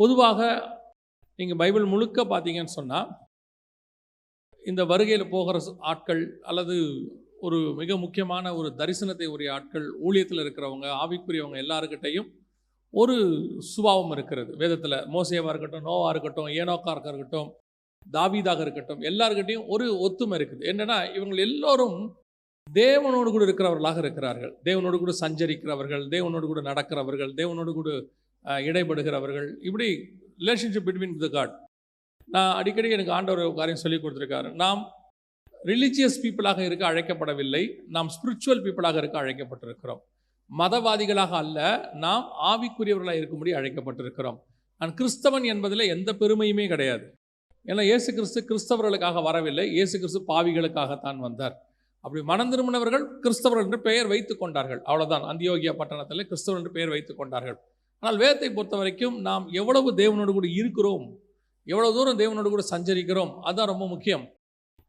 பொதுவாக நீங்கள் பைபிள் முழுக்க பார்த்தீங்கன்னு சொன்னால் இந்த வருகையில் போகிற ஆட்கள் அல்லது ஒரு மிக முக்கியமான ஒரு தரிசனத்தை உரிய ஆட்கள் ஊழியத்தில் இருக்கிறவங்க ஆவிக்குரியவங்க எல்லாருக்கிட்டையும் ஒரு சுபாவம் இருக்கிறது. வேதத்தில் மோசேவாக இருக்கட்டும் நோவா இருக்கட்டும் ஏனோக்காக இருக்கட்டும் தாவீதாக இருக்கட்டும் எல்லாருக்கிட்டையும் ஒரு ஒத்துமை இருக்குது. என்னென்னா இவங்க எல்லோரும் தேவனோடு கூட இருக்கிறவர்களாக இருக்கிறார்கள். தேவனோடு கூட சஞ்சரிக்கிறவர்கள் தேவனோடு கூட நடக்கிறவர்கள் தேவனோடு கூட இடைபடுகிறவர்கள். இப்படி ரிலேஷன்ஷிப் பிட்வீன் த காட் நான் அடிக்கடி எனக்கு ஆண்டவர் ஒரு காரியம் சொல்லி கொடுத்துருக்காரு. நாம் ரிலிஜியஸ் பீப்புளாக இருக்க அழைக்கப்படவில்லை. நாம் ஸ்பிரிச்சுவல் பீப்புளாக இருக்க அழைக்கப்பட்டிருக்கிறோம். மதவாதிகளாக அல்ல நாம் ஆவிக்குரியவர்களாக இருக்கும்படி அழைக்கப்பட்டிருக்கிறோம். நான் கிறிஸ்தவன் என்பதில் எந்த பெருமையுமே கிடையாது. ஏன்னா இயேசு கிறிஸ்து கிறிஸ்தவர்களுக்காக வரவில்லை. இயேசு கிறிஸ்து பாவிகளுக்காகத்தான் வந்தார். அப்படி மனம் திரும்பினவர்கள் கிறிஸ்தவர்கள் என்று பெயர் வைத்துக் கொண்டார்கள். அவ்வளோதான் அந்தியோகியா பட்டணத்தில் கிறிஸ்தவர் என்று பெயர் வைத்துக் கொண்டார்கள். ஆனால் வேதத்தை பொறுத்த வரைக்கும் நாம் எவ்வளவு தேவனோடு கூட இருக்கிறோம் எவ்வளவு தூரம் தேவனோடு கூட சஞ்சரிக்கிறோம் அதுதான் ரொம்ப முக்கியம்.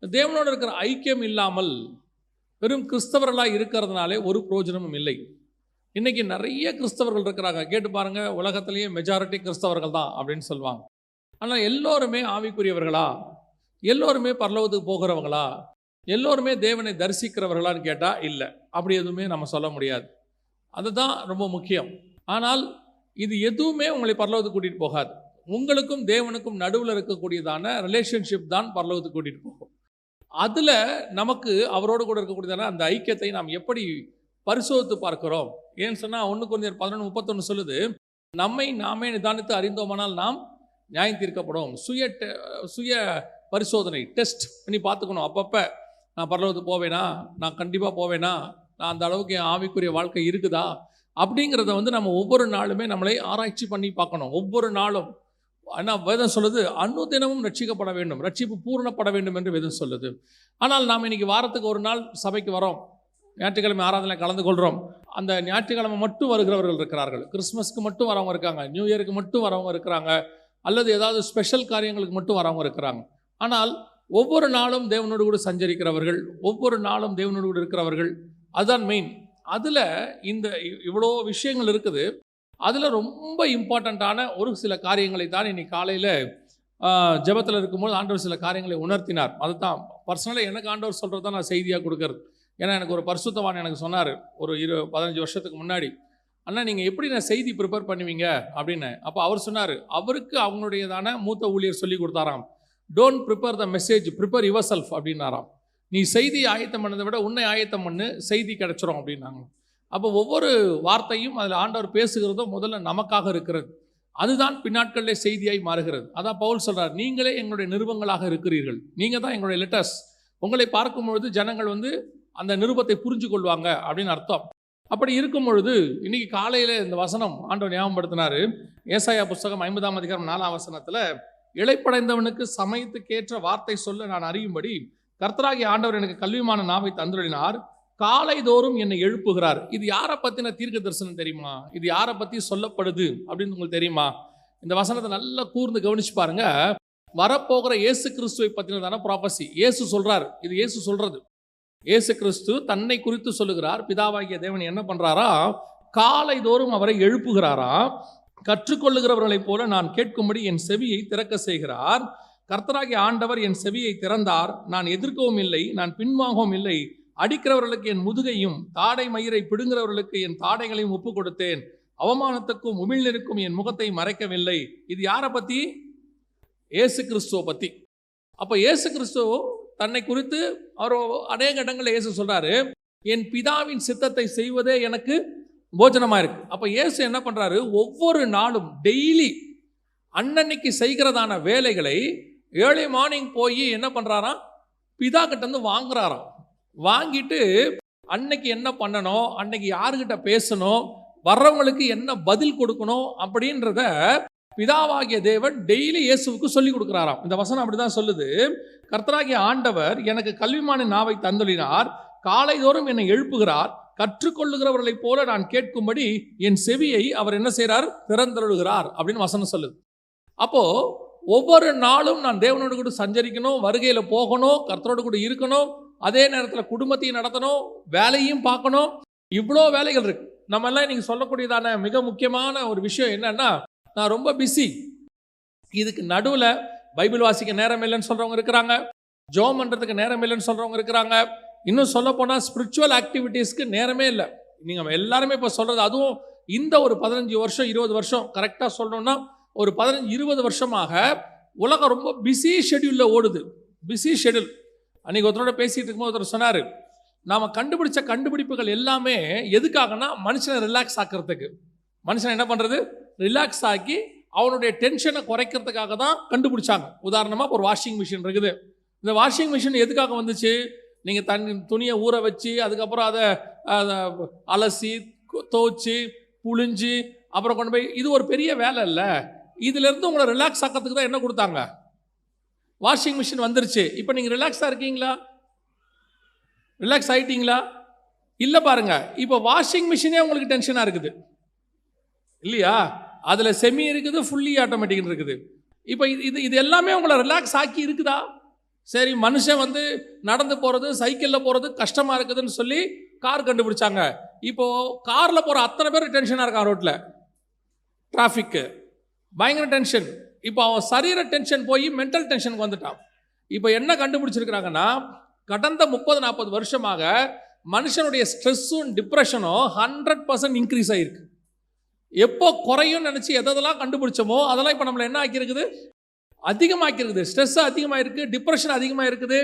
தேவனோடு இருக்கிற ஐக்கியம் இல்லாமல் வெறும் கிறிஸ்தவர்களாக இருக்கிறதுனாலே ஒரு பிரயோஜனமும் இல்லை. இன்றைக்கி நிறைய கிறிஸ்தவர்கள் இருக்கிறாங்க. கேட்டு பாருங்கள் உலகத்திலேயே மெஜாரிட்டி கிறிஸ்தவர்கள் தான் அப்படின்னு சொல்லுவாங்க. ஆனால் எல்லோருமே ஆவிக்குரியவர்களா? எல்லோருமே பரலோகத்துக்கு போகிறவங்களா? எல்லோருமே தேவனை தரிசிக்கிறவர்களான்னு கேட்டால் இல்லை. அப்படி எதுவுமே நம்ம சொல்ல முடியாது. அதுதான் ரொம்ப முக்கியம். ஆனால் இது எதுவுமே உங்களை பரலோகத்துக்கு கூட்டிகிட்டு போகாது. உங்களுக்கும் தேவனுக்கும் நடுவில் இருக்கக்கூடியதான ரிலேஷன்ஷிப் தான் பரலோகத்துக்கு கூட்டிகிட்டு போகும். அதில் நமக்கு அவரோடு கூட இருக்கக்கூடியதான அந்த ஐக்கியத்தை நாம் எப்படி பரிசோதித்து பார்க்கிறோம்? ஏன்னு சொன்னால் ஒன்று கொஞ்சம் பதினொன்று முப்பத்தொன்று சொல்லுது நம்மை நாமே நிதானித்து அறிந்தோமானால் நாம் நியாயம் தீர்க்கப்படும். சுய டெ- சுய பரிசோதனை டெஸ்ட் பண்ணி பார்த்துக்கணும். அப்பப்போ நான் பரலோகத்துக்கு போவேனா? நான் கண்டிப்பாக போவேனா? நான் அந்த அளவுக்கு என் ஆவிக்குரிய வாழ்க்கை இருக்குதா? அப்படிங்கிறத வந்து நம்ம ஒவ்வொரு நாளுமே நம்மளை ஆராய்ச்சி பண்ணி பார்க்கணும். ஒவ்வொரு நாளும் ஆனால் வேதம் சொல்லுது அன்னு தினமும் ரட்சிக்கப்பட வேண்டும். ரட்சிப்பு பூரணப்பட வேண்டும் என்று வேதம் சொல்லுது. ஆனால் நாம் இன்னைக்கு வாரத்துக்கு ஒரு நாள் சபைக்கு வரோம். ஞாயிற்றுக்கிழமை ஆராதனை கலந்து கொள்கிறோம் அந்த ஞாயிற்றுக்கிழமை மட்டும் வருகிறவர்கள் இருக்கிறார்கள். கிறிஸ்மஸ்க்கு மட்டும் வரவங்க இருக்காங்க. நியூ இயருக்கு மட்டும் வரவங்க இருக்கிறாங்க. அல்லது ஏதாவது ஸ்பெஷல் காரியங்களுக்கு மட்டும் வரவங்க இருக்கிறாங்க. ஆனால் ஒவ்வொரு நாளும் தேவனோடு கூட சஞ்சரிக்கிறவர்கள் ஒவ்வொரு நாளும் தேவனோடு கூட இருக்கிறவர்கள் அதுதான் மெயின் அதில் இந்த இவ்வளோ விஷயங்கள் இருக்குது. அதில் ரொம்ப இம்பார்ட்டண்ட்டான ஒரு சில காரியங்களை தான் இன்னைக்கு காலையில் ஜெபத்தில் இருக்கும்போது ஆண்டவர் சில காரியங்களை உணர்த்தினார். அதுதான் பர்சனலாக எனக்கு ஆண்டவர் சொல்கிறது தான் நான் செய்தியாக கொடுக்கறது. ஏன்னா எனக்கு ஒரு பரிசுத்தவான் எனக்கு சொன்னார் ஒரு இரு பதினஞ்சு வருஷத்துக்கு முன்னாடி. அண்ணா நீங்கள் எப்படி நான் செய்தி ப்ரிப்பேர் பண்ணுவீங்க? அப்படின்னு. அப்போ அவர் சொன்னார் அவருக்கு அவங்களுடையதான மூத்த ஊழியர் சொல்லி கொடுத்தாராம். Don't prepare the message prepare yourself அப்படின்னாராம். நீ செய்தி ஆயத்தம் பண்ணதை விட உன்னை ஆயத்தம் பண்ணு செய்தி கிடைச்சிரும் அப்படின்னாங்க. அப்போ ஒவ்வொரு வார்த்தையும் அதில் ஆண்டவர் பேசுகிறதும் முதல்ல நமக்காக இருக்கிறது. அதுதான் பின்னாட்களிலே செய்தியாய் மாறுகிறது. அதான் பவுல் சொல்கிறார் நீங்களே எங்களுடைய நிருபங்களாக இருக்கிறீர்கள். நீங்கள் தான் எங்களுடைய லெட்டர்ஸ் உங்களை பார்க்கும் பொழுது ஜனங்கள் வந்து அந்த நிருபத்தை புரிஞ்சு கொள்வாங்க அப்படின்னு அர்த்தம். அப்படி இருக்கும் பொழுது இன்னைக்கு காலையில் இந்த வசனம் ஆண்டவர் ஞாபகப்படுத்தினார். ஏசாயா புஸ்தகம் ஐம்பதாம் அதிகாரம் நாலாம் வசனத்தில் இளைப்படைந்தவனுக்கு சமயத்துக்கேற்ற வார்த்தை சொல்ல நான் அறியும்படி கர்த்தராகிய ஆண்டவர் எனக்கு கல்விமான நாவை தந்துள்ளினார் காலைதோறும் என்னை எழுப்புகிறார். இது யாரை பற்றின தீர்க்க தரிசனம் தெரியுமா? இது யாரை பற்றி சொல்லப்படுது அப்படின்னு உங்களுக்கு தெரியுமா? இந்த வசனத்தை நல்லா கூர்ந்து கவனிச்சு பாருங்க. வரப்போகிற இயேசு கிறிஸ்துவை பற்றினதான ப்ராபசி இயேசு சொல்றார். இது இயேசு சொல்றது. இயேசு கிறிஸ்து தன்னை குறித்து சொல்லுகிறார். பிதாவாகிய தேவன் என்ன பண்றாரா? காலைதோறும் அவரை எழுப்புகிறாரா? கற்றுக்கொள்ளுகிறவர்களைப் போல நான் கேட்கும்படி என் செவியை திறக்க செய்கிறார். கர்த்தராகிய ஆண்டவர் என் செவியை திறந்தார். நான் எதிர்க்கவும் இல்லை நான் பின்வாங்கவும் இல்லை. அடிக்கிறவர்களுக்கு என் முதுகையும் தாடை மயிரை பிடுங்கிறவர்களுக்கு என் தாடைகளையும் ஒப்பு கொடுத்தேன். அவமானத்துக்கும் உமிழ்நிற்கும் என் முகத்தை மறைக்கவில்லை. இது யாரை பற்றி இயேசு கிறிஸ்துவ பற்றி அப்போ இயேசு கிறிஸ்துவ தன்னை குறித்து அவர் அநேக இடங்களில் இயேசு சொல்கிறாரு என் பிதாவின் சித்தத்தை செய்வதே எனக்கு போஜனமாக இருக்கு. அப்போ இயேசு என்ன பண்ணுறாரு ஒவ்வொரு நாளும் டெய்லி அன்னன்னைக்கு செய்கிறதான வேலைகளை ஏர்லி மார்னிங் போய் என்ன பண்ணுறாராம் பிதா கிட்டேருந்து வாங்குறாராம். வாங்கிட்டு அன்னைக்கு என்ன பண்ணணும்? அன்னைக்கு யாருக்கிட்ட பேசணும்? வர்றவங்களுக்கு என்ன பதில் கொடுக்கணும்? அப்படின்றத பிதாவாகிய தேவன் டெய்லி இயேசுவுக்கு சொல்லி கொடுக்குறாராம். இந்த வசனம் அப்படிதான் சொல்லுது. கர்த்தராகிய ஆண்டவர் எனக்கு கல்விமான நாவை தந்துளினார் காலைதோறும் என்னை எழுப்புகிறார். கற்றுக்கொள்ளுகிறவர்களைப் போல நான் கேட்கும்படி என் செவியை அவர் என்ன செய்கிறார் திறந்தருளுகிறார் அப்படின்னு வசனம் சொல்லுது. அப்போ ஒவ்வொரு நாளும் நான் தேவனோடு கூட சஞ்சரிக்கணும் வருகையில் போகணும் கர்த்தரோடு கூட இருக்கணும் அதே நேரத்தில் குடும்பத்தையும் நடத்தணும் வேலையும் பார்க்கணும். இவ்வளோ வேலைகள் இருக்கு. நம்ம எல்லாம் இன்னைக்கு சொல்லக்கூடியதான மிக முக்கியமான ஒரு விஷயம் என்னன்னா நான் ரொம்ப பிஸி இதுக்கு நடுவில் பைபிள் வாசிக்க நேரம் இல்லைன்னு சொல்கிறவங்க இருக்கிறாங்க. ஜோம் பண்ணுறதுக்கு நேரம் இல்லைன்னு சொல்கிறவங்க இருக்கிறாங்க. இன்னும் சொல்ல போனால் ஸ்பிரிச்சுவல் ஆக்டிவிட்டீஸ்க்கு நேரமே இல்லை. நீங்கள் எல்லாருமே இப்போ சொல்கிறது அதுவும் இந்த ஒரு பதினஞ்சு வருஷம் இருபது வருஷம் கரெக்டாக சொல்லணும்னா ஒரு பதினஞ்சு இருபது வருஷமாக உலகம் ரொம்ப பிஸி ஷெட்யூலில் ஓடுது. பிஸி ஷெட்யூல் அன்றைக்கி ஒருத்தரோட பேசிகிட்டு இருக்கும்போது ஒருத்தர் சொன்னார் நாம் கண்டுபிடிச்ச கண்டுபிடிப்புகள் எல்லாமே எதுக்காகனா மனுஷனை ரிலாக்ஸ் ஆக்கிறதுக்கு. மனுஷனை என்ன பண்ணுறது ரிலாக்ஸ் ஆக்கி அவனுடைய டென்ஷனை குறைக்கிறதுக்காக தான் கண்டுபிடிச்சாங்க. உதாரணமாக ஒரு வாஷிங் மிஷின் இருக்குது. இந்த வாஷிங் மிஷின் எதுக்காக வந்துச்சு? நீங்கள் தண்ணி துணியை ஊற வச்சு அதுக்கப்புறம் அதை அதை அலசி கு- புழிஞ்சு அப்புறம் கொண்டு போய் இது ஒரு பெரிய வேலை இல்லை. இதுலேருந்து உங்களை ரிலாக்ஸ் ஆக்கிறதுக்கு தான் என்ன கொடுத்தாங்க? வாஷிங் மிஷின் வந்துருச்சு. இப்போ நீங்கள் ரிலாக்ஸாக இருக்கீங்களா? ரிலாக்ஸ் ஆகிட்டீங்களா இல்லை பாருங்க. இப்போ வாஷிங் மிஷினே உங்களுக்கு டென்ஷனாக இருக்குது. இல்லையா? அதில் செமி இருக்குது ஃபுல்லி ஆட்டோமேட்டிக் இருக்குது. இப்போ இது இது இது எல்லாமே உங்களை ரிலாக்ஸ் ஆக்கி இருக்குதா? சரி மனுஷன் வந்து நடந்து போகிறது சைக்கிளில் போகிறது கஷ்டமாக இருக்குதுன்னு சொல்லி கார் கண்டுபிடிச்சாங்க. இப்போது காரில் போகிற அத்தனை பேர் டென்ஷனாக இருக்கான் ரோட்டில் டிராஃபிக்கு பயங்கர டென்ஷன் இப்போ அவன் சரீர டென்ஷன் போய் மென்டல் டென்ஷனுக்கு வந்துட்டான். இப்போ என்ன கண்டுபிடிச்சிருக்கிறாங்கன்னா கடந்த முப்பது நாற்பது வருஷமாக மனுஷனுடைய ஸ்ட்ரெஸ்ஸும் டிப்ரெஷனும் ஹண்ட்ரட் பர்சன்ட் இன்க்ரீஸ் ஆகிருக்கு எப்போ குறையும் நினச்சி எதெல்லாம் கண்டுபிடிச்சோமோ அதெல்லாம் இப்போ நம்மளை என்ன ஆக்கியிருக்குது? அதிகமாக்கிருக்குது ஸ்ட்ரெஸ் அதிகமாக இருக்குது டிப்ரெஷன் அதிகமாக இருக்குது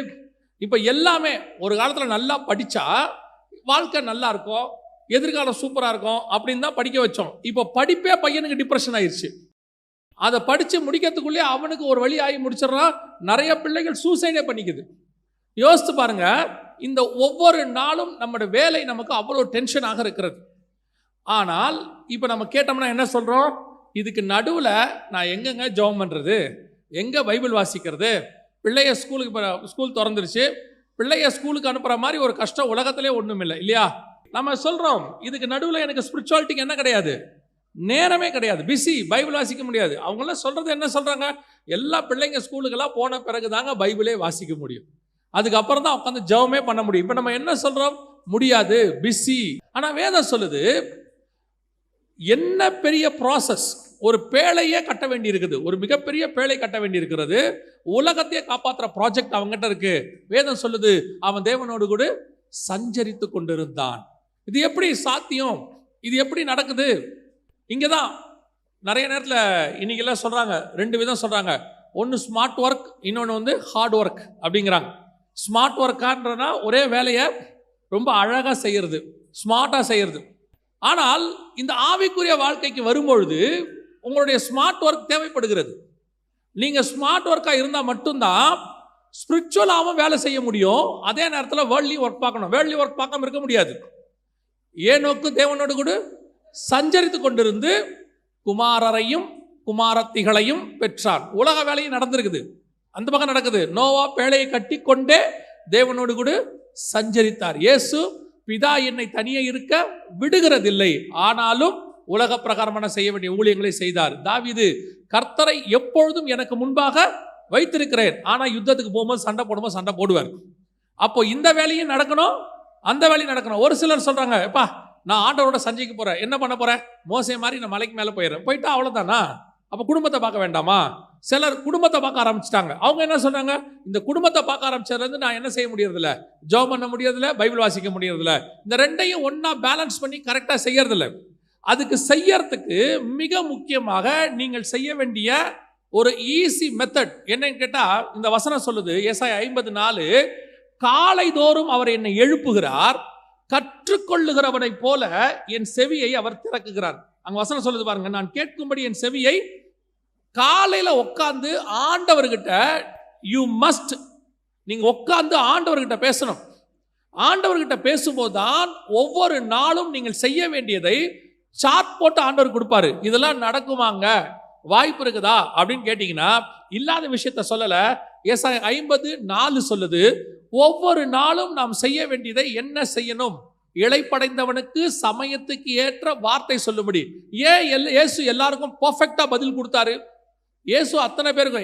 இப்போ எல்லாமே ஒரு காலத்தில் நல்லா படித்தா வாழ்க்கை நல்லா இருக்கும் எதிர்காலம் சூப்பராக இருக்கும் அப்படின்னு தான் படிக்க வச்சோம். இப்போ படிப்பே பையனுக்கு டிப்ரெஷன் ஆயிடுச்சு அதை படித்து முடிக்கிறதுக்குள்ளே அவனுக்கு ஒரு வழி ஆகி முடிச்சிடறான் நிறைய பிள்ளைகள் சூசைடே பண்ணிக்குது. யோசித்து பாருங்க இந்த ஒவ்வொரு நாளும் நம்மளோட வேலை நமக்கு அவ்வளோ டென்ஷனாக இருக்கிறது. ஆனால் இப்போ நம்ம கேட்டோம்னா என்ன சொல்கிறோம் இதுக்கு நடுவில் நான் எங்கெங்க ஜெபம் பண்ணுறது எங்கே பைபிள் வாசிக்கிறது? பிள்ளைய ஸ்கூலுக்கு இப்போ ஸ்கூல் திறந்துருச்சு. பிள்ளைய ஸ்கூலுக்கு அனுப்புகிற மாதிரி ஒரு கஷ்டம் உலகத்திலே ஒன்றும் இல்லை இல்லையா? நம்ம சொல்கிறோம் இதுக்கு நடுவில் எனக்கு ஸ்பிரிச்சுவாலிட்டிக்கு என்ன கிடையாது? நேரமே கிடையாது. பிஸி பைபிள் வாசிக்க முடியாது. அவங்களாம் சொல்கிறது என்ன சொல்கிறாங்க எல்லா பிள்ளைங்க ஸ்கூலுக்கெல்லாம் போன பிறகு தாங்க பைபிளே வாசிக்க முடியும். அதுக்கப்புறம் தான் உட்காந்து ஜெபமே பண்ண முடியும். இப்போ நம்ம என்ன சொல்கிறோம் முடியாது பிஸி ஆனால் வேதம் சொல்லுது என்ன பெரிய ப்ராசஸ் ஒரு பேழையே கட்ட வேண்டி இருக்குது ஒரு மிகப்பெரிய பேழை கட்ட வேண்டி இருக்கிறது உலகத்தையே காப்பாற்றுற ப்ராஜெக்ட் அவங்ககிட்ட இருக்கு. வேதம் சொல்லுது அவன் தேவனோடு கூட சஞ்சரித்து கொண்டிருந்தான். இது எப்படி சாத்தியம்? இது எப்படி நடக்குது? இங்கே தான் நிறைய நேரத்தில் இன்னைக்கெல்லாம் சொல்கிறாங்க ரெண்டு விதம் சொல்கிறாங்க ஒன்று ஸ்மார்ட் ஒர்க் இன்னொன்று வந்து ஹார்ட் ஒர்க் அப்படிங்கிறாங்க. ஸ்மார்ட் ஒர்க்கான்றனா ஒரே வேலையை ரொம்ப அழகாக செய்கிறது ஸ்மார்ட்டாக செய்கிறது ஆனால் இந்த ஆவிக்குரிய வாழ்க்கைக்கு வரும்பொழுது உங்களுடைய ஸ்மார்ட் ஒர்க் தேவைப்படுகிறது. நீங்கள் ஸ்மார்ட் ஒர்க்காக இருந்தால் மட்டும்தான் ஸ்பிரிச்சுவலாகவும் வேலை செய்ய முடியும். அதே நேரத்தில் வேர்ல்ட்லி ஒர்க் பார்க்கணும். வேர்ல்ட்லி ஒர்க் பார்க்காம இருக்க முடியாது. ஏனோக்கு தேவனோடு கூட சஞ்சரித்து கொண்டிருந்து குமாரரையும் குமாரத்திகளையும் பெற்றான் உலக வேலையும் நடந்திருக்குது. அந்த பக்கம் நடக்குது. நோவா பேழையை கட்டி கொண்டே தேவனோடு கூட சஞ்சரித்தார். இயேசு பிதா என்னை தனியே இருக்க விடுகிறதில்லை. ஆனாலும் உலக பிரகாரமான செய்ய வேண்டிய ஊழியங்களை செய்தார். தாவிது கர்த்தரை எப்பொழுதும் எனக்கு முன்பாக வைத்திருக்கிறேன். ஆனால் யுத்தத்துக்கு போகும்போது சண்டை போடும்போது சண்டை போடுவார். அப்போ இந்த வேலையும் நடக்கணும் அந்த வேலையும் நடக்கணும். ஒரு சிலர் சொல்றாங்க எப்பா நான் ஆண்டவரோட சஞ்சைக்கு போகிறேன் என்ன பண்ண போகிறேன் மோசை மாதிரி நான் மலைக்கு மேலே போயிடுறேன். போயிட்டா அவ்வளோதானா அப்போ குடும்பத்தை பார்க்க வேண்டாமா? சிலர் குடும்பத்தை பார்க்க ஆரம்பிச்சிட்டாங்க. அவங்க என்ன சொன்னாங்க? இந்த குடும்பத்தை பார்க்க ஆரம்பிச்சதுலேருந்து நான் என்ன செய்ய முடியறதில்ல? ஜோம் பண்ண முடியறதில்ல பைபிள் வாசிக்க முடியறதில்ல. இந்த ரெண்டையும் ஒன்றா பேலன்ஸ் பண்ணி கரெக்டாக செய்யறதில்ல. அதுக்கு செய்யறதுக்கு மிக முக்கியமாக நீங்கள் செய்ய வேண்டிய ஒரு ஈஸி மெத்தட் என்னன்னு கேட்டால் இந்த வசனம் சொல்லுது எஸ்ஐ ஐம்பது நாலு காலை தோறும் அவர் என்னை எழுப்புகிறார் கற்றுக்கொள்ளுகிறவனைப் போல என் செவியை அவர் திறக்குகிறார். அங்க வசனம் சொல்லுது பாருங்க நான் கேட்கும்படி என் செவியை காலையில உட்காந்து ஆண்டவர்கிட்ட யூ மஸ்ட் நீங்க உட்காந்து ஆண்டவர்கிட்ட பேசணும். ஆண்டவர்கிட்ட பேசும்போது தான் ஒவ்வொரு நாளும் நீங்கள் செய்ய வேண்டியதை சார்ட் போட்டு ஆண்டவர் கொடுப்பாரு. இதெல்லாம் நடக்குமாங்க? வாய்ப்பு இருக்குதா? அப்படின்னு கேட்டிங்கன்னா இல்லாத விஷயத்த சொல்லலை. ஏசாய் ஐம்பது நாலு சொல்லுது ஒவ்வொரு நாளும் நாம் செய்ய வேண்டியதை என்ன செய்யணும்? இழைப்படைந்தவனுக்கு சமயத்துக்கு ஏற்ற வார்த்தை சொல்லும்படி. ஏன் எல் இயேசு எல்லாருக்கும் பர்ஃபெக்டா பதில் கொடுத்தாரு? இயேசு அத்தனை பேருக்கு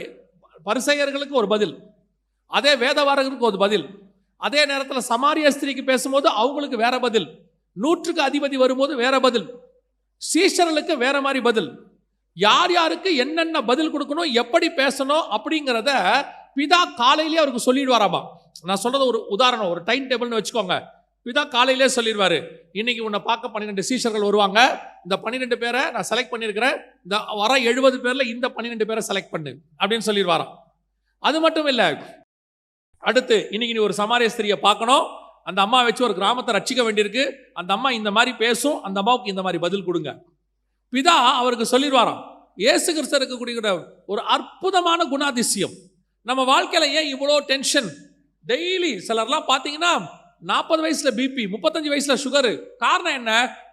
பரிசெயர்களுக்கு ஒரு பதில். அதே வேதவாரகருக்கு ஒரு பதில். அதே நேரத்தில் சமாரிய ஸ்திரிக்கு பேசும்போது அவங்களுக்கு வேற பதில். நூற்றுக்கு அதிபதி வரும்போது வேற பதில். சீஷர்களுக்கு வேற மாதிரி பதில். யார் யாருக்கு என்னென்ன பதில் கொடுக்கணும் எப்படி பேசணும் அப்படிங்கிறத பிதா காலையிலேயே அவருக்கு சொல்லிடுவாராமா. நான் சொல்றது ஒரு உதாரணம் ஒரு டைம் டேபிள்னு வச்சுக்கோங்க. பிதா காலையிலே சொல்லிடுவார். இன்னைக்கு உன்னை பார்க்க பன்னிரெண்டு சீஷர்கள் வருவாங்க. இந்த பன்னிரெண்டு பேரை நான் செலக்ட் பண்ணியிருக்கிறேன். இந்த வர எழுபது பேரில் இந்த பன்னிரெண்டு பேரை செலக்ட் பண்ணு அப்படின்னு சொல்லிடுவாராம். அது மட்டும் இல்லை அடுத்து இன்னைக்கு நீ ஒரு சமாரிய ஸ்திரியை பார்க்கணும். அந்த அம்மா வச்சு ஒரு கிராமத்தை ரட்சிக்க வேண்டியிருக்கு. அந்த அம்மா இந்த மாதிரி பேசும் அந்த அம்மாவுக்கு இந்த மாதிரி பதில் கொடுங்க. பிதா அவருக்கு சொல்லிடுவாராம். இயேசு கிறிஸ்தருக்கு இருக்கக்கூடிய ஒரு அற்புதமான குணாதிசயம். நம்ம வாழ்க்கையில ஏன் இவ்வளோ டென்ஷன் டெய்லி சிலர்லாம் பார்த்தீங்கன்னா நாற்பது வயசில் பிபி முப்பத்தஞ்சு வயசில் சுகரு காரணம் என்ன?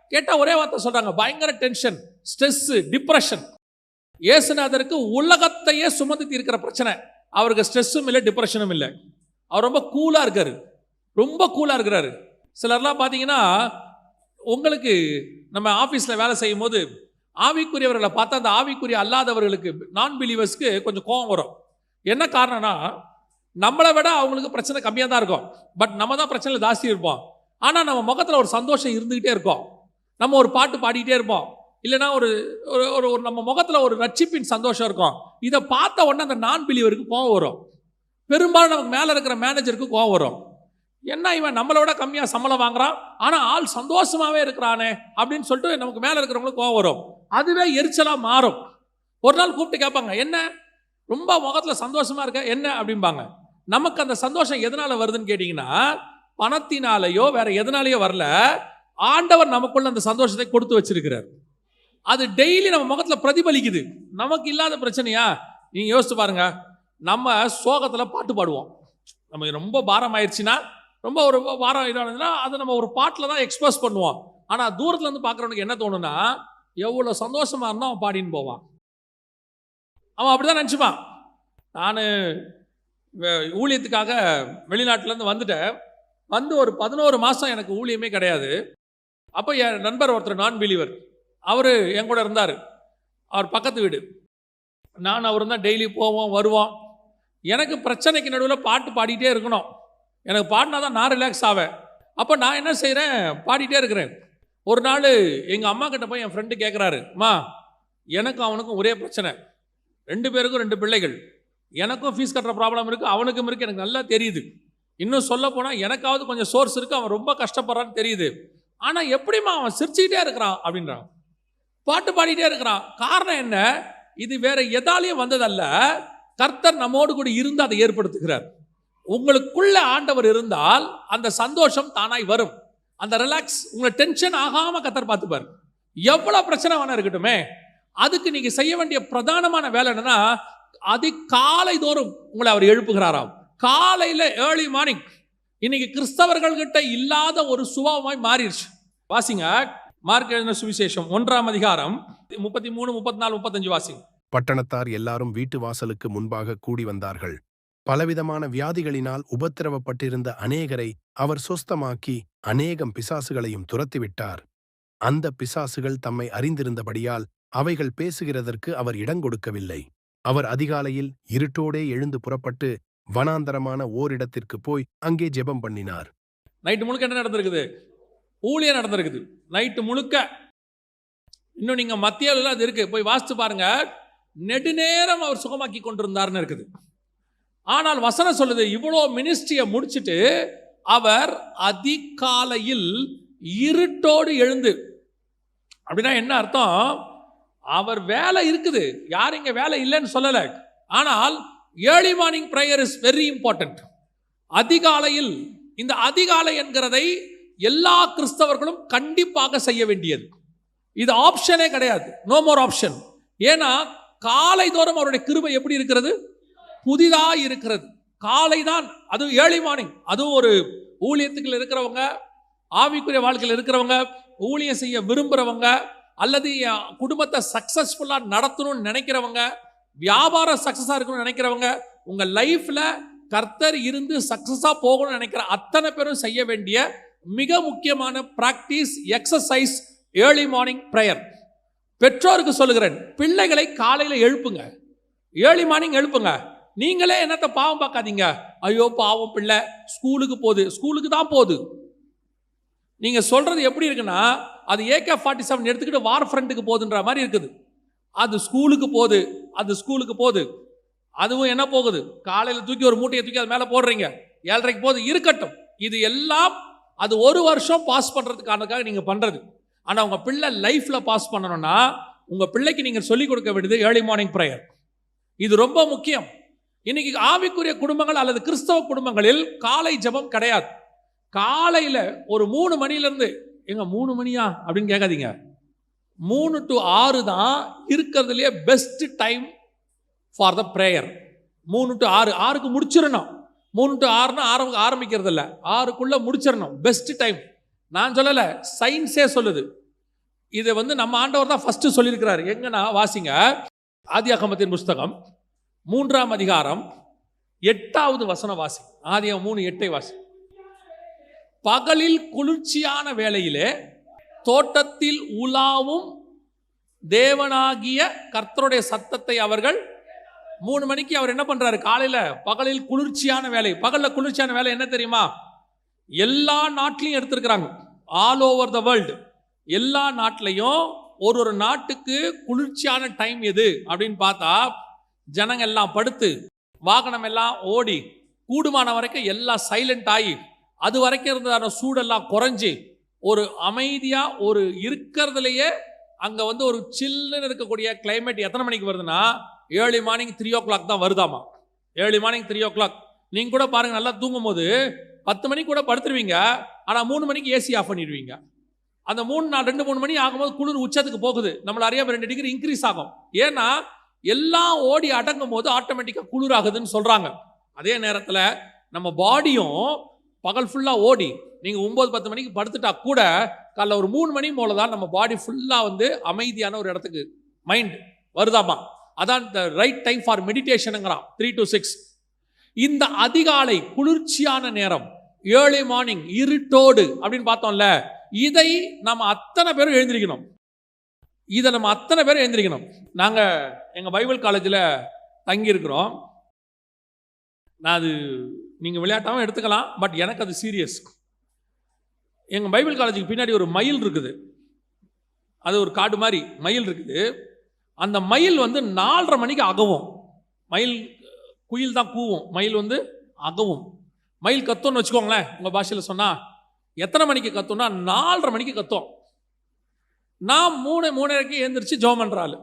கேட்டால் ஒரே வார்த்தை சொல்கிறாங்க பயங்கர டென்ஷன் ஸ்ட்ரெஸ்ஸு டிப்ரெஷன் இயேசுநாதருக்கு உலகத்தையே சுமந்து தீர்க்கிற பிரச்சனை. அவருக்கு ஸ்ட்ரெஸ்ஸும் இல்லை டிப்ரெஷனும் இல்லை. அவர் ரொம்ப கூலாக இருக்காரு. ரொம்ப கூலாக இருக்கிறாரு. சிலர்லாம் பார்த்தீங்கன்னா உங்களுக்கு நம்ம ஆஃபீஸில் வேலை செய்யும் போது ஆவிக்குரியவர்களை பார்த்தா அந்த ஆவிக்குரிய அல்லாதவர்களுக்கு நான் பிலீவர்ஸ்க்கு கொஞ்சம் கோவம் வரும். என்ன காரணம்னா நம்மளை விட அவங்களுக்கு பிரச்சனை கம்மியாக தான் இருக்கும். பட் நம்ம தான் பிரச்சனை ஜாஸ்தி இருப்போம். ஆனால் நம்ம முகத்தில் ஒரு சந்தோஷம் இருந்துக்கிட்டே இருக்கும். நம்ம ஒரு பாட்டு பாடிக்கிட்டே இருப்போம். இல்லைன்னா ஒரு ஒரு ஒரு ஒரு நம்ம முகத்தில் ஒரு ரட்சிப்பின் சந்தோஷம் இருக்கும். இதை பார்த்த உடனே அந்த நான் பிலீவருக்கு கோவம் வரும். பெரும்பாலும் நமக்கு மேலே இருக்கிற மேனேஜருக்கு கோவம் வரும். என்ன இவன் நம்மளோட கம்மியாக சம்பளம் வாங்குறான்? ஆனால் ஆள் சந்தோஷமாகவே இருக்கிறானே அப்படின்னு சொல்லிட்டு நமக்கு மேலே இருக்கிறவங்களுக்கு கோவம் வரும். அதுவே எரிச்சலாக மாறும். ஒரு நாள் கூப்பிட்டு கேட்பாங்க என்ன? ரொம்ப முகத்தில் சந்தோஷமாக இருக்க என்ன அப்படிம்பாங்க? நமக்கு அந்த சந்தோஷம் எதனால் வருதுன்னு கேட்டிங்கன்னா பணத்தினாலேயோ வேற எதனாலேயோ வரல ஆண்டவர் நமக்குள்ள அந்த சந்தோஷத்தை கொடுத்து வச்சிருக்கிறார். அது டெய்லி நம்ம முகத்தில் பிரதிபலிக்குது. நமக்கு இல்லாத பிரச்சனையா? நீங்கள் யோசிச்சு பாருங்க. நம்ம சோகத்தில் பாட்டு பாடுவோம். நமக்கு ரொம்ப பாரம் ஆயிடுச்சுன்னா ரொம்ப ஒரு பாரம் இதானதுன்னா அதை நம்ம ஒரு பாட்டில் தான் எக்ஸ்பிரஸ் பண்ணுவோம். ஆனால் தூரத்துலேருந்து பார்க்குறவனுக்கு என்ன தோணுன்னா எவ்வளோ சந்தோஷமாக இருந்தால் அவன் பாடின்னு போவான். அவன் அப்படிதான் நினச்சிப்பான். நான் ஊழியத்துக்காக வெளிநாட்டிலேருந்து வந்துட்டேன். வந்து ஒரு பதினோரு மாதம் எனக்கு ஊழியமே கிடையாது. அப்போ என் நண்பர் ஒருத்தர் நான் பிலீவர். அவர் என் கூட இருந்தார். அவர் பக்கத்து வீடு. நான் அவர் தான் டெய்லி போவோம் வருவோம். எனக்கு பிரச்சனைக்கு நடுவில் பாட்டு பாடிட்டே இருக்கணும். எனக்கு பாடினா தான் நான் ரிலாக்ஸ் ஆவேன். அப்போ நான் என்ன செய்கிறேன் பாடிட்டே இருக்கிறேன். ஒரு நாள் எங்கள் அம்மா கிட்ட போய் என் ஃப்ரெண்டு கேட்குறாரு அம்மா எனக்கும் அவனுக்கும் ஒரே பிரச்சனை. ரெண்டு பேருக்கும் ரெண்டு பிள்ளைகள். எனக்கும் ஃபீஸ் கட்டுற ப்ராப்ளம் இருக்குது அவனுக்கும் இருக்குது எனக்கு நல்லா தெரியுது. இன்னும் சொல்ல போனால் எனக்காவது கொஞ்சம் சோர்ஸ் இருக்குது அவன் ரொம்ப கஷ்டப்படுறான்னு தெரியுது. ஆனால் எப்படிம்மா அவன் சிரிச்சுக்கிட்டே இருக்கிறான் அப்படின்றான். பாட்டு பாடிட்டே இருக்கிறான். காரணம் என்ன? இது வேற எதாலையும் வந்ததல்ல. கர்த்தர் நம்மோடு கூட இருந்து அதை ஏற்படுத்துகிறார். உங்களுக்குள்ள ஆண்டவர் இருந்தால் அந்த சந்தோஷம் தானாய் வரும். அந்த ரிலாக்ஸ் உங்களை டென்ஷன் ஆகாமல் கத்தர் பார்த்துப்பார். எவ்வளோ பிரச்சனை வேணா இருக்கட்டுமே. அதுக்கு நீங்க செய்ய வேண்டிய பிரதானமான வேலை என்னன்னா அதிகாலை தோறும் உங்களை அவர் எழுப்புகிறாராம். காலையில ஏர்லி மார்னிங் இன்னைக்கு கிறிஸ்தவர்கள் கிட்ட இல்லாத ஒரு சுபாவமாய் மாறிடுச்சு. வாசிங்க மார்க் எழுதின சுவிசேஷம் ஒன்றாம் அதிகாரம் முப்பத்தி மூணு முப்பத்தி நாலு முப்பத்தஞ்சு வாசிங்க. பட்டணத்தார் எல்லாரும் வீட்டு வாசலுக்கு முன்பாக கூடி வந்தார்கள். பலவிதமான வியாதிகளினால் உபத்திரவப்பட்டிருந்த அநேகரை அவர் சொஸ்தமாக்கி அநேகம் பிசாசுகளையும் துரத்திவிட்டார். அந்த பிசாசுகள் தம்மை அறிந்திருந்தபடியால் அவைகள் பேசுகிறதற்கு அவர் இடங்கொடுக்கவில்லை அவர் அதிகாலையில் இருட்டோடே எழுந்து புறப்பட்டு வனாந்தரமான ஓரிடத்திற்கு போய் அங்கே ஜெபம் பண்ணினார். நைட்டு முழுக்க என்ன நடந்திருக்குது? ஊழிய நடந்திருக்குது. நைட்டு முழுக்க. இன்னும் நீங்க மத்தியில அது இருக்கு. போய் வாசித்து பாருங்க. நெடுநேரம் அவர் சுகமாக்கி கொண்டிருந்தார்னு இருக்குது. ஆனால் வசனம் சொல்லுது இவ்வளோ மினிஸ்ட்ரியை முடிச்சுட்டு அவர் அதிகாலையில் இருட்டோடு எழுந்து. அப்படின்னா என்ன அர்த்தம்? அவர் வேலை இருக்குது. யார் இங்க வேலை இல்லைன்னு சொல்லலை. ஆனால் early morning prayer is very important அதிகாலையில் இந்த அதிகாலை என்கிறதை எல்லா கிறிஸ்தவர்களும் கண்டிப்பாக செய்ய வேண்டியது. இது ஆப்ஷனே கிடையாது. நோ மோர் ஆப்ஷன் ஏன்னா காலை தோறும் அவருடைய கிருபை எப்படி இருக்கிறது? புதிதா இருக்கிறது. காலை தான் அதுவும் ஏர்லி மார்னிங் அதுவும் ஒரு ஊழியத்துக்குள்ள இருக்கிறவங்க ஆவிக்குரிய வாழ்க்கையில் இருக்கிறவங்க ஊழியம் செய்ய விரும்புகிறவங்க அல்லது என் குடும்பத்தை சக்ஸஸ்ஃபுல்லாக நடத்தணும்னு நினைக்கிறவங்க வியாபாரம் சக்ஸஸாக இருக்கணும்னு நினைக்கிறவங்க உங்கள் லைஃப்பில் கர்த்தர் இருந்து சக்ஸஸாக போகணும்னு நினைக்கிற அத்தனை பேரும் செய்ய வேண்டிய மிக முக்கியமான practice exercise early morning prayer பெற்றோருக்கு சொல்லுகிறேன் பிள்ளைகளை காலையில் எழுப்புங்க. Early morning எழுப்புங்க. நீங்களே என்னத்தை பாவம் பார்க்காதீங்க. ஐயோ பாவம் பிள்ளை ஸ்கூலுக்கு போகுது. ஸ்கூலுக்கு தான் போகுது. நீங்கள் சொல்கிறது எப்படி இருக்குன்னா அது ஏகே ஃபார்ட்டி செவன் எடுத்துக்கிட்டு வார் ஃப்ரண்ட்டுக்கு போகுதுன்ற மாதிரி இருக்குது. அது ஸ்கூலுக்கு போகுது. அது ஸ்கூலுக்கு போகுது. அதுவும் என்ன போகுது? காலையில் தூக்கி ஒரு மூட்டையை தூக்கி அது மேலே போடுறீங்க. ஏழரைக்கு போகுது. இருக்கட்டும். இது எல்லாம் அது ஒரு வருஷம் பாஸ் பண்ணுறதுக்கானதுக்காக நீங்கள் பண்ணுறது ஆனால் உங்கள் பிள்ளை லைஃப்பில் பாஸ் பண்ணணும்னா உங்கள் பிள்ளைக்கு நீங்கள் சொல்லிக் கொடுக்க வேண்டியது ஏர்லி மார்னிங் ப்ரேயர் இது ரொம்ப முக்கியம். இன்னைக்கு ஆவிக்குரிய குடும்பங்கள் அல்லது கிறிஸ்தவ குடும்பங்களில் காலை ஜெபம் கிடையாது. காலையில் ஒரு மூணு மணிலேருந்து எங்க மூணு மணியா? அப்படின்னு கேட்காதீங்க. மூணு டு ஆறு தான் இருக்கிறதுலையே best time for the prayer மூணு டு ஆறு ஆறுக்கு முடிச்சிடணும். மூணு டு ஆறுனா ஆரம்ப ஆரம்பிக்கிறது இல்லை ஆறுக்குள்ள முடிச்சிடணும். பெஸ்ட் டைம் நான் சொல்லலை சயின்ஸே சொல்லுது. இதை வந்து நம்ம ஆண்டவர் தான் ஃபர்ஸ்ட் சொல்லியிருக்கிறாரு. எங்கன்னா வாசிங்க. ஆதியாகமத்தின் புஸ்தகம் மூன்றாம் அதிகாரம் எட்டாவது வசனம் வாசி. ஆதியம் மூணு எட்டை வாசி. பகலில் குளிர்ச்சியான வேளையிலே தோட்டத்தில் உலாவும் தேவனாகிய கர்த்தருடைய சத்தத்தை அவர்கள் மூணு மணிக்கு அவர் என்ன பண்றாரு? காலையில பகலில் குளிர்ச்சியான வேலை. பகலில் குளிர்ச்சியான வேலை என்ன தெரியுமா? எல்லா நாட்டிலையும் எடுத்திருக்கிறாங்க. ஆல் ஓவர் த வேர்ல்டு எல்லா நாட்டிலையும் ஒரு ஒரு நாட்டுக்கு குளிர்ச்சியான டைம் எது? அப்படின்னு பார்த்தா ஜனங்க எல்லாம் படுத்து வாகனம் எல்லாம் ஓடி கூடுமான வரைக்கும் எல்லாம் சைலண்ட் ஆகி அது வரைக்கும் இருந்ததான சூடெல்லாம் குறைஞ்சி ஒரு அமைதியாக ஒரு இருக்கிறதுலையே அங்கே வந்து ஒரு சில்லுன்னு இருக்கக்கூடிய கிளைமேட் எத்தனை மணிக்கு வருதுன்னா early morning three o'clock தான் வருதாமா? Early morning three o'clock நீங்கள் கூட பாருங்கள் நல்லா தூங்கும் போது பத்து மணிக்கு கூட படுத்துருவீங்க ஆனால் மூணு மணிக்கு ஏசி ஆஃப் பண்ணிடுவீங்க. அந்த மூணு நாள் ரெண்டு மூணு மணி ஆகும்போது குளிர் உச்சத்துக்கு போகுது. நம்மள அறியாம ரெண்டு டிகிரி இன்க்ரீஸ் ஆகும். ஏன்னா எல்லாம் ஓடி அடங்கும் போது ஆட்டோமேட்டிக்காக குளிர் ஆகுதுன்னு சொல்கிறாங்க அதே நேரத்தில் நம்ம பாடியும் பகல் ஃபுல்லாக ஓடி. நீங்கள் ஒம்பது பத்து மணிக்கு படுத்துட்டா கூட காலைல ஒரு மூணு மணி போல தான் நம்ம பாடி ஃபுல்லாக வந்து அமைதியான ஒரு இடத்துக்கு மைண்ட் வருதாமா? அதான் த ரைட் டைம் ஃபார் மெடிடேஷனுங்கிறான் த்ரீ டு சிக்ஸ் இந்த அதிகாலை குளிர்ச்சியான நேரம் ஏர்லி மார்னிங் இருட்டோடு அப்படின்னு பார்த்தோம்ல இதை நம்ம அத்தனை பேரும் எழுந்திருக்கணும். இதை நம்ம அத்தனை பேரும் எழுந்திருக்கணும். நாங்கள் எங்கள் பைபிள் காலேஜில் தங்கியிருக்கிறோம். நான் அது நீங்கள் விளையாட்டாகவும் எடுத்துக்கலாம் பட் எனக்கு அது சீரியஸ் எங்கள் பைபிள் காலேஜுக்கு பின்னாடி ஒரு மயில் இருக்குது. அது ஒரு காடு மாதிரி மயில் இருக்குது. அந்த மயில் வந்து நாலரை மணிக்கு அகவும். மயில் குயில் தான் கூவும். மயில் வந்து அகவும். மயில் கத்தோன்னு வச்சுக்கோங்களேன் உங்கள் பாஷையில் சொன்னால் எத்தனை மணிக்கு கத்தோன்னா நாலரை மணிக்கு கத்தும். நான் மூணு மூணரைக்கு எழுந்திரிச்சு ஜோம் பண்ணுறாள்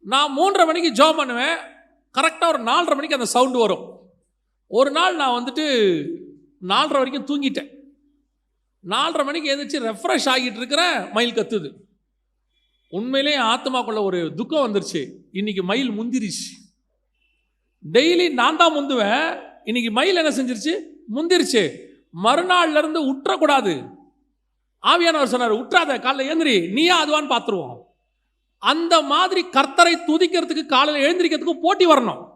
நான் மூன்றரை மணிக்கு ஜோம் பண்ணுவேன். கரெக்டாக ஒரு நாலரை மணிக்கு அந்த சவுண்டு வரும். ஒரு நாள் நான் வந்துட்டு நாலரை வரைக்கும் தூங்கிட்டேன். நாலரை மணிக்கு எழுந்திரிச்சு ரெஃப்ரெஷ் ஆகிட்டு இருக்கிறேன் மயில் கத்துது. உண்மையிலே ஆத்மாக்குள்ள ஒரு துக்கம் வந்துருச்சு. இன்னைக்கு மயில் முந்திருச்சு. டெய்லி நான் தான் முந்துவேன். இன்னைக்கு மயில் என்ன செஞ்சிருச்சு? முந்திருச்சு. மறுநாள்ல இருந்து உற்றக்கூடாது. ஆவியானவர் சொன்னார் உற்றாத காலைல எழுந்திரி. நீயா அதுவான்னு பார்த்துருவோம் அந்த மாதிரி கர்த்தரை துதிக்கிறதுக்கு காலையில் எழுந்திரிக்கிறதுக்கு போட்டி வரணும்.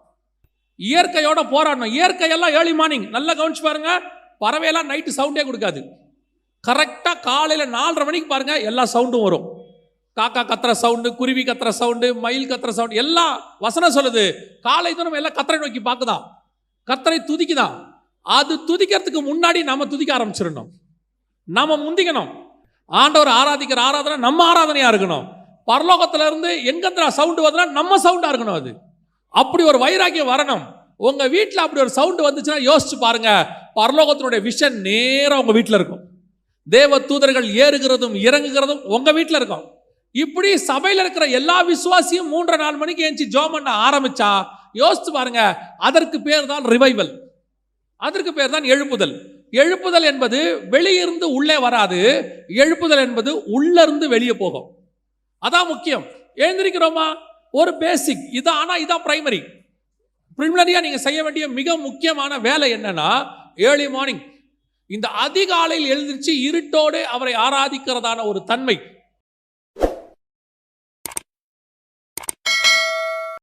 இயற்கையோட போராடணும். இயற்கையெல்லாம் ஏர்லி மார்னிங் நல்லா கவனிச்சு பாருங்க. பறவையெல்லாம் நைட்டு சவுண்டே கொடுக்காது. கரெக்டாக காலையில் நாலரை மணிக்கு பாருங்க எல்லா சவுண்டும் வரும். காக்கா கத்துற சவுண்டு குருவி கத்துற சவுண்டு மயில் கத்துற சவுண்டு எல்லாம் வசனம் சொல்லுது. காலை தூரம் எல்லாம் கத்தரை நோக்கி பார்க்குதான். கத்தரை துதிக்குதான். அது துதிக்கிறதுக்கு முன்னாடி நம்ம துதிக்க ஆரம்பிச்சிடணும். நம்ம முந்திக்கணும். ஆண்டவர் ஆராதிக்கிற ஆராதனை நம்ம ஆராதனையாக இருக்கணும். பரலோகத்துல இருந்து சவுண்டு வருதுன்னா நம்ம சவுண்டாக இருக்கணும் அது. அப்படி ஒரு வைராக்கியம் வரணும். உங்க வீட்டில் அப்படி ஒரு சவுண்டு வந்துச்சுன்னா யோசிச்சு பாருங்க. பரலோகத்தினுடைய விஷன் நேரம் உங்க வீட்டில் இருக்கும். தேவ தூதர்கள் ஏறுகிறதும் இறங்குகிறதும் உங்க வீட்டில் இருக்கும். இப்படி சபையில் இருக்கிற எல்லா விசுவாசியும் மூன்றரை நாலு மணிக்கு ஏஞ்சி ஜோம் பண்ண ஆரம்பிச்சா யோசிச்சு பாருங்க. அதற்கு பேர் தான் ரிவைவல் அதற்கு பேர் தான் எழுப்புதல். எழுப்புதல் என்பது வெளியிருந்து உள்ளே வராது. எழுப்புதல் என்பது உள்ளிருந்து வெளியே போகும். அதான் முக்கியம். எழுந்திருக்கிறோமா? ஒரு பேசிக் இது ஆனால் இதான் பிரைமரி ப்ரிமினரியா நீங்கள் செய்ய வேண்டிய மிக முக்கியமான வேலை என்னன்னா ஏர்லி மார்னிங் இந்த அதிகாலையில் எழுந்திருச்சு இருட்டோடு அவரை ஆராதிக்கிறதான ஒரு தன்மை.